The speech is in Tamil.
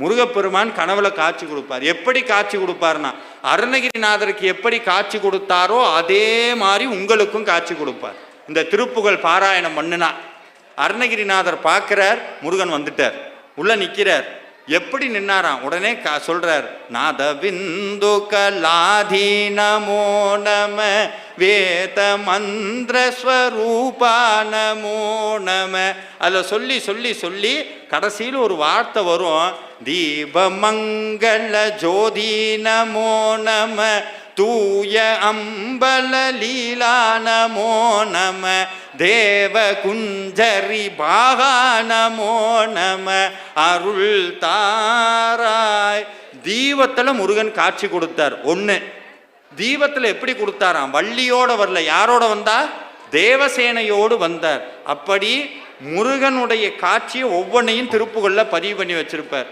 முருகப்பெருமான் கனவுல காட்சி கொடுப்பார். எப்படி காட்சி கொடுப்பார்னா அருணகிரிநாதருக்கு எப்படி காட்சி கொடுத்தாரோ அதே மாதிரி உங்களுக்கும் காட்சி கொடுப்பார். இந்த திருப்புகழ் பாராயணம் பண்ணுனா அருணகிரிநாதர் பார்க்கிறார் முருகன் வந்துட்டார். உள்ள நிற்கிறார் எப்படி நின்னாராம்? உடனே கா சொல்றார் நாத கலாதீனமோ நம வேத மந்திர நமோ நம. அதில் சொல்லி சொல்லி சொல்லி கடைசியில் ஒரு வார்த்தை வரும் தீபமங்கள ஜோதி நமோ நம தூய அம்பல லீலா நமோ நம தேவ குஞ்சரி பாகா நமோ நம அருள் தாராய் தீபத்தில் முருகன் காட்சி கொடுத்தார். ஒன்று தீபத்தில் எப்படி கொடுத்தாராம்? வள்ளியோட வரல. யாரோட வந்தா? தேவசேனையோடு வந்தார். அப்படி முருகனுடைய காட்சியை ஒவ்வொன்றையும் திருப்புகளில் பதிவு பண்ணி வச்சிருப்பார்.